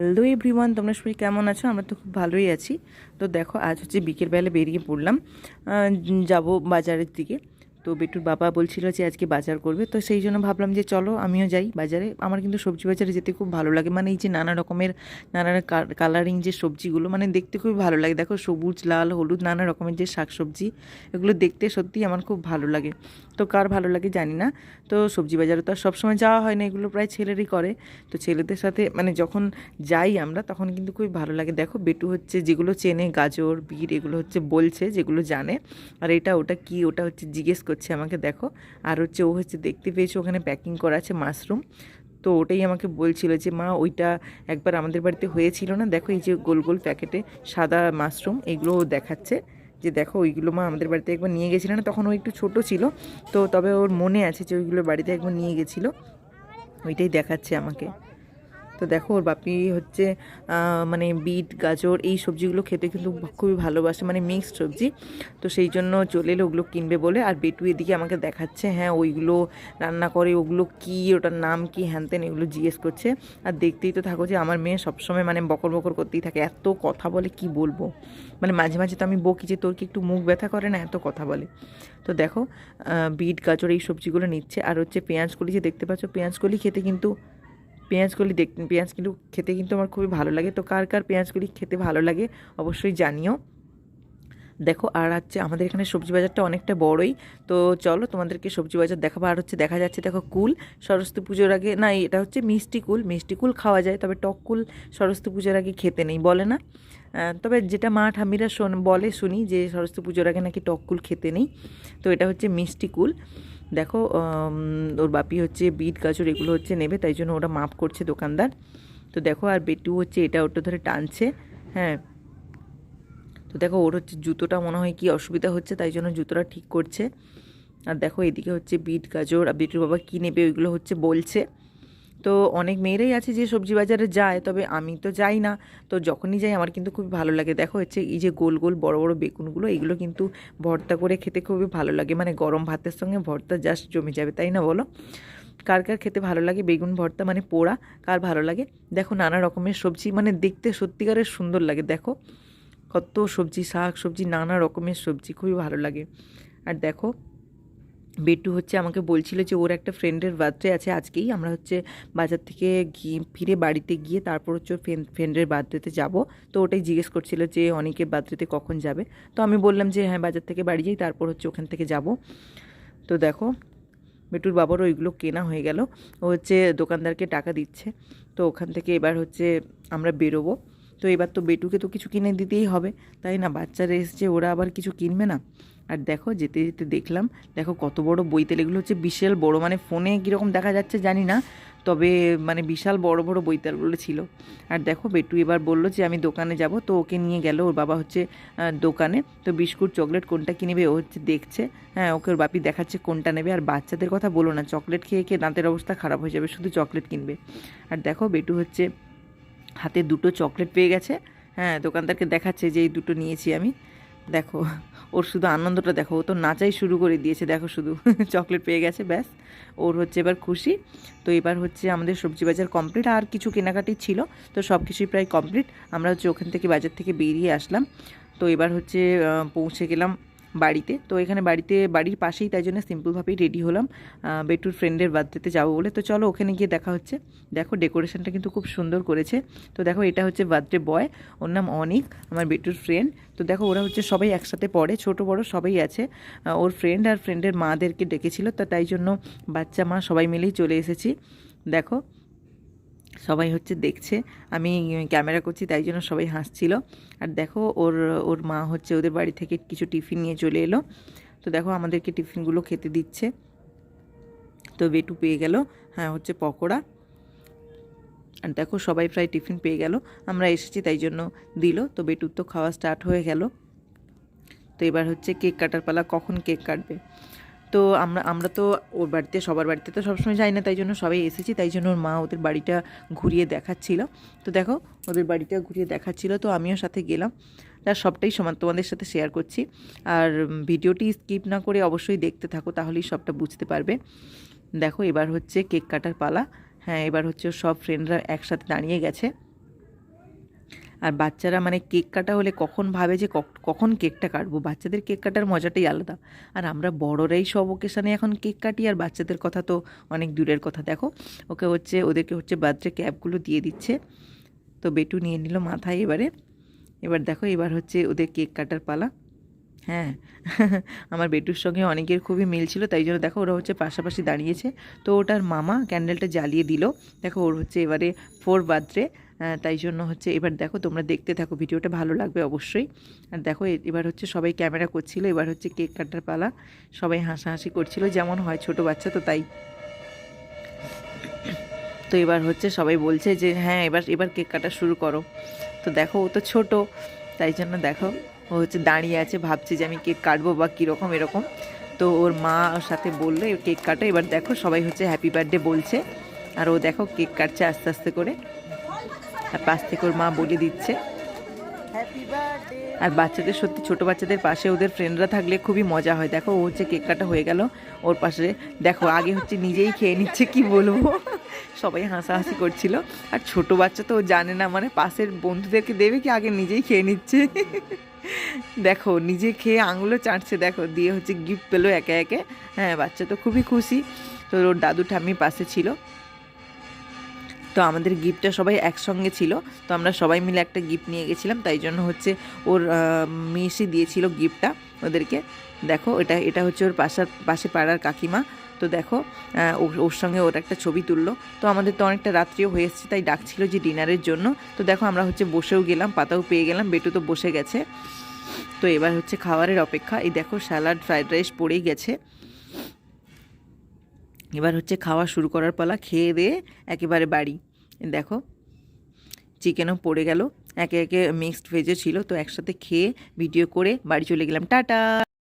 Hello everyone, তোমরা সবাই কেমন আছো? আমরা তো খুব ভালোই আছি। তো দেখো, আজ হচ্ছে বিকেলবেলা বেরিয়ে পড়লাম। যাব বাজারের দিকে। তো বেটুর বাবা বলছিল যে আজকে বাজার করবে, তো সেই জন্য ভাবলাম যে চলো আমিও যাই বাজারে। আমার কিন্তু সবজি বাজারে যেতে খুব ভালো লাগে। মানে এই যে নানা রকমের, নানা কালারিং যে সবজিগুলো মানে দেখতে খুবই ভালো লাগে। দেখো সবুজ, লাল, হলুদ, নানা রকমের যে শাক সবজি এগুলো দেখতে সত্যিই আমার খুব ভালো লাগে। তো কার ভালো লাগে জানি না। তো সবজি বাজারে তো আর সবসময় যাওয়া হয় না, এগুলো প্রায় ছেলেরই করে। তো ছেলেদের সাথে মানে যখন যাই আমরা, তখন কিন্তু খুবই ভালো লাগে। দেখো বেটু হচ্ছে যেগুলো চেনে, গাজর, বিট, এগুলো হচ্ছে বলছে, যেগুলো জানে। আর এটা, ওটা কি, ওটা হচ্ছে জিজ্ঞেস করছে আমাকে দেখো। আর হচ্ছে ও হচ্ছে দেখতে পেয়েছে ওখানে প্যাকিং করা আছে মাশরুম তো ওটাই আমাকে বলছিল যে, মা, ওইটা একবার আমাদের বাড়িতে হয়েছিল না? দেখো এই যে গোল গোল প্যাকেটে সাদা মাশরুম এগুলো দেখাচ্ছে। যে দেখো ওইগুলো মা আমাদের বাড়িতে একবার নিয়ে গেছিল না? তখন ও একটু ছোট ছিল। তো তবে ওর মনে আছে যে ওইগুলো বাড়িতে একবার নিয়ে গেছিল। ওইটাই দেখাচ্ছে আমাকে। তো দেখো, ওর বাপি হচ্ছে মানে বিট, গাজর এই সবজিগুলো খেতে কিন্তু খুবই ভালোবাসে মানে মিক্সড সবজি। তো সেই জন্য চলে এলে ওগুলো কিনবে বলে, আর বেটু এদিকে আমাকে দেখাচ্ছে হ্যাঁ ওইগুলো রান্না করে, ওগুলো কি, ওটার নাম কি হ্যানতেন এগুলো জিজ্ঞেস করছে। আর দেখতেই তো থাকো যে আমার মেয়ে সবসময় মানে বকর বকর করতেই থাকে, এত কথা বলে কি বলব? মানে মাঝে মাঝে তো আমি বকি যে তোর কি একটু মুখ ব্যথা করে না, এত কথা বলে। তো দেখো বিট, গাজর এই সবজিগুলো নিচ্ছে, আর হচ্ছে পেঁয়াজ কলি, যে দেখতে পাচ্ছ কলি খেতে কিন্তু পেঁয়াজগুলি দেখ, পেঁয়াজ কিন্তু খেতে কিন্তু আমার খুবই ভালো লাগে। তো কার কার পেঁয়াজগুলি খেতে ভালো লাগে অবশ্যই জানিও। দেখো, আর হচ্ছে আমাদের এখানে সবজি বাজারটা অনেকটা বড়ই। তো চলো তোমাদেরকে সবজি বাজার দেখাবো। আর হচ্ছে দেখা যাচ্ছে, দেখো কুল সরস্বতী পুজোর আগে, না, এটা হচ্ছে মিষ্টি কুল। মিষ্টি কুল খাওয়া যায়, তবে টক কুল সরস্বতী পুজোর আগে খেতে নেই, বলে না। তবে যেটা মা ঠামিরা শোন, বলে শুনি যে সরস্বতী পুজোর আগে নাকি টক কুল খেতে নেই। তো এটা হচ্ছে মিষ্টি কুল। দেখো ওর বাপি হচ্ছে বিট গাজর, এগুলো হচ্ছে নেবে, তাই জন্য ওরা মাপ করছে দোকানদার। তো দেখো, আর বেটু হচ্ছে এটা ওটা ধরে টানছে হ্যাঁ। তো দেখো, ওর হচ্ছে জুতোটা মনে হয় কি অসুবিধা হচ্ছে, তাই জন্য জুতোটা ঠিক করছে। আর দেখো, এদিকে হচ্ছে বিট গাজর, আর বিটুর বাবা কী নেবে ওইগুলো হচ্ছে বলছে। তো অনেক মেয়েরাই আছে যে সবজি বাজারে যায়, তবে আমি তো যাই না। তো যখনই যাই, আমার কিন্তু খুব ভালো লাগে। দেখো হচ্ছে এই যে গোল গোল বড় বড় বেগুনগুলো, এগুলো কিন্তু ভর্তা করে খেতে খুবই ভালো লাগে। মানে গরম ভাতের সঙ্গে ভর্তা জাস্ট জমে যাবে, তাই না বলো? কার কার খেতে ভালো লাগে বেগুন, ভর্তা মানে পোড়া, কার ভালো লাগে? দেখো নানা রকমের সবজি মানে দেখতে সত্যিকারের সুন্দর লাগে, দেখো। কত সবজি, শাক সবজি, নানা রকমের সবজি, খুবই ভালো লাগে। আর দেখো বেটু হচ্ছে আমাকে বলছিল যে ওর একটা ফ্রেন্ডের বার্থডে আছে আজকেই। আমরা হচ্ছে বাজার থেকে ফিরে বাড়িতে গিয়ে তারপর হচ্ছে ফ্রেন্ডের বার্থডেতে যাব। তো ওটাই জিজ্ঞেস করছিল যে অনেকে বার্থডেতে কখন যাবে। তো আমি বললাম যে হ্যাঁ বাজার থেকে বাড়ি যাই, তারপর হচ্ছে ওখান থেকে যাব। তো দেখো, বেটুর বাবারও ওইগুলো কেনা হয়ে গেল। ও হচ্ছে দোকানদারকে টাকা দিচ্ছে। তো ওখান থেকে এবার হচ্ছে আমরা বেরোবো। তো এবার তো বেটুকে তো কিছু কিনে দিতেই হবে। তাই না? বাচ্চারা এসছে, ওরা আবার কিছু কিনবে না? আর দেখো, যেতে যেতে দেখলাম, দেখো কত বড় বইতেল এগুলো হচ্ছে বিশাল বড় মানে ফোনে কীরকম দেখা যাচ্ছে জানি না, তবে মানে বিশাল বড় বড় বইতালগুলো ছিল। আর দেখো, বেটু এবার বলল যে, আমি দোকানে যাব, তো ওকে নিয়ে গেল। ওর বাবা হচ্ছে দোকানে। তো বিস্কুট, চকলেট কোনটা কিনবে, ও হচ্ছে দেখছে। হ্যাঁ ওকে ওর বাপি দেখাচ্ছে কোনটা নেবে। আর বাচ্চাদের কথা বলো না, চকলেট খেয়ে খেয়ে দাঁতের অবস্থা খারাপ হয়ে যাবে, শুধু চকলেট কিনবে। আর দেখো, বেটু হচ্ছে হাতে দুটো চকলেট পেয়ে গেছে। হ্যাঁ দোকানদারকে দেখাচ্ছে যে এই দুটো নিয়েছি আমি। দেখো, ওর শুধু আনন্দটা দেখো, ও তো নাচাই শুরু করে দিয়েছে, দেখো শুধু চকলেট পেয়ে গেছে, ব্যাস। ওর হচ্ছে এবার খুশি। তো এবার হচ্ছে আমাদের সবজি বাজার কমপ্লিট আর কিছু কেনাকাটি ছিল, তো সব কিছুই প্রায় কমপ্লিট আমরা হচ্ছে ওখান থেকে বাজার থেকে বেরিয়ে আসলাম। তো এবার হচ্ছে পৌঁছে গেলাম বাড়িতে। তো এখানে বাড়িতে, বাড়ির পাশেই তাই জন্য সিম্পলভাবেই রেডি হলাম। বেটুর ফ্রেন্ডের বার্থডেতে যাব বলে। তো চলো ওখানে গিয়ে দেখা হচ্ছে। দেখো ডেকোরেশনটা কিন্তু খুব সুন্দর করেছে। তো দেখো এটা হচ্ছে বার্থডে বয় ওর নাম অনিক, আমার বেটুর ফ্রেন্ড তো দেখো ওরা হচ্ছে সবাই একসাথে পড়ে, ছোট বড় সবাই আছে। ওর ফ্রেন্ড আর ফ্রেন্ডের মাদেরকে ডেকেছিল। তো তাই জন্য বাচ্চা মা সবাই মিলেই চলে এসেছি। দেখো সবাই হচ্ছে দেখছে। আমি ক্যামেরা করছি, তাই জন্য সবাই হাসছিল। আর দেখো, ওর ওর মা হচ্ছে ওদের বাড়ি থেকে কিছু টিফিন নিয়ে চলে এলো। তো দেখো, আমাদেরকে টিফিনগুলো খেতে দিচ্ছে। তো বেটু পেয়ে গেল হ্যাঁ হচ্ছে পকোড়া। আর দেখো, সবাই প্রায় টিফিন পেয়ে গেল। আমরা এসেছি, তাই জন্য দিল। তো বেটুর তো খাওয়া স্টার্ট হয়ে গেল। তো এবার হচ্ছে কেক কাটার পালা, কখন কেক কাটবে? তো আমরা আমরা তো ওর বাড়িতে, সবার বাড়িতে তো সবসময় যাই না, তাই জন্য সবাই এসেছি, তাই জন্য ওর মা ওদের বাড়িটা ঘুরিয়ে দেখাচ্ছিল। তো দেখো, ওদের বাড়িটা ঘুরিয়ে দেখাচ্ছিল, তো আমিও সাথে গেলাম। তার সবটাই সমান, তোমাদের সাথে শেয়ার করছি। আর ভিডিওটি স্কিপ না করে অবশ্যই দেখতে থাকো, তাহলেই সবটা বুঝতে পারবে। দেখো, এবার হচ্ছে কেক কাটার পালা। হ্যাঁ এবার হচ্ছে সব ফ্রেন্ডরা একসাথে দাঁড়িয়ে গেছে। আর বাচ্চারা মানে কেক কাটা হলে কখন ভাবে যে কখ- কখন কেকটা কাটবো? বাচ্চাদের কেক কাটার মজাটাই আলাদা। আর আমরা বড়রাই সব ওকেশানে এখন কেক কাটি, আর বাচ্চাদের কথা তো অনেক দূরের কথা। দেখো, ওকে হচ্ছে, ওদেরকে হচ্ছে বার্থডে ক্যাপগুলো দিয়ে দিচ্ছে। তো বেটু নিয়ে নিল মাথায় এবারে। এবার দেখো, এবার হচ্ছে ওদের কেক কাটার পালা। হ্যাঁ আমার বেটুর সঙ্গে অনেকের খুবই মিল ছিল, তাই জন্য দেখো, ওরা হচ্ছে পাশাপাশি দাঁড়িয়েছে। তো ওটার মামা ক্যান্ডেলটা জ্বালিয়ে দিল। দেখো, ওর হচ্ছে এবারে ফোর বার্থডে তাই জন্য হচ্ছে এবার দেখো তোমরা দেখতে থাকো, ভিডিওটা ভালো লাগবে অবশ্যই। আর দেখো এবার হচ্ছে সবাই ক্যামেরা করছিল, এবার হচ্ছে কেক কাটার পালা। সবাই হাসাহাসি করছিল, যেমন হয় ছোট বাচ্চা তো তাই। তো এবার হচ্ছে সবাই বলছে যে হ্যাঁ এবার এবার কেক কাটা শুরু করো। তো দেখো, ও তো ছোট, তাই জন্য দেখো, ও হচ্ছে দাঁড়িয়ে আছে, ভাবছে যে আমি কেক কাটবো বা কীরকম এরকম। তো ওর মা ওর সাথে বলল, কেক কাটো। এবার দেখো সবাই হচ্ছে হ্যাপি বার্থডে বলছে। আর ও দেখো কেক কাটছে আস্তে আস্তে করে। আর পাশ থেকে ওর মা বলে দিচ্ছে। আর বাচ্চাদের সত্যি ছোট বাচ্চাদের পাশে ওদের ফ্রেন্ডরা থাকলে খুবই মজা হয়। দেখো, ও হচ্ছে কেক কাটা হয়ে গেল। ওর পাশে, দেখো, আগে হচ্ছে নিজেই খেয়ে নিচ্ছে, কি বলব? সবাই হাসাহাসি করছিল। আর ছোট বাচ্চা তো জানে না মানে পাশের বন্ধুদেরকে দেবে কি আগে নিজেই খেয়ে নিচ্ছে? দেখো, নিজে খেয়ে আঙুলো চাটছে, দেখো, দিয়ে হচ্ছে গিফট পেল একে একে। হ্যাঁ বাচ্চা তো খুবই খুশি। তো ওর দাদু ঠাম্মি পাশে ছিল। তো আমাদের গিফটটা সবাই একসঙ্গে ছিল, তো আমরা সবাই মিলে একটা গিফট নিয়ে গেছিলাম, তাই জন্য হচ্ছে ওর মেসি দিয়েছিল গিফটটা ওদেরকে। দেখো, এটা এটা হচ্ছে ওর পাশার, পাশে পাড়ার কাকিমা। তো দেখো ওর সঙ্গে ওর একটা ছবি তুললো। তো আমাদের তো অনেকটা রাত্রিও হয়ে এসেছে, তাই ডাকছিল যে ডিনারের জন্য। তো দেখো, আমরা হচ্ছে বসেও গেলাম, পাতাও পেয়ে গেলাম, বেটু তো বসে গেছে। তো এবার হচ্ছে খাবারের অপেক্ষা। এই দেখো, স্যালাড, ফ্রাইড রাইস পড়েই গেছে। এবার হচ্ছে খাওয়া শুরু করার পালা, খেয়ে দিয়ে একেবারে বাড়ি। দেখো চিকেনও পড়ে গেল। একে একে মিক্সড ভেজে ছিল, তো একসাথে খেয়ে ভিডিও করে বাড়ি চলে গেলাম। টাটা!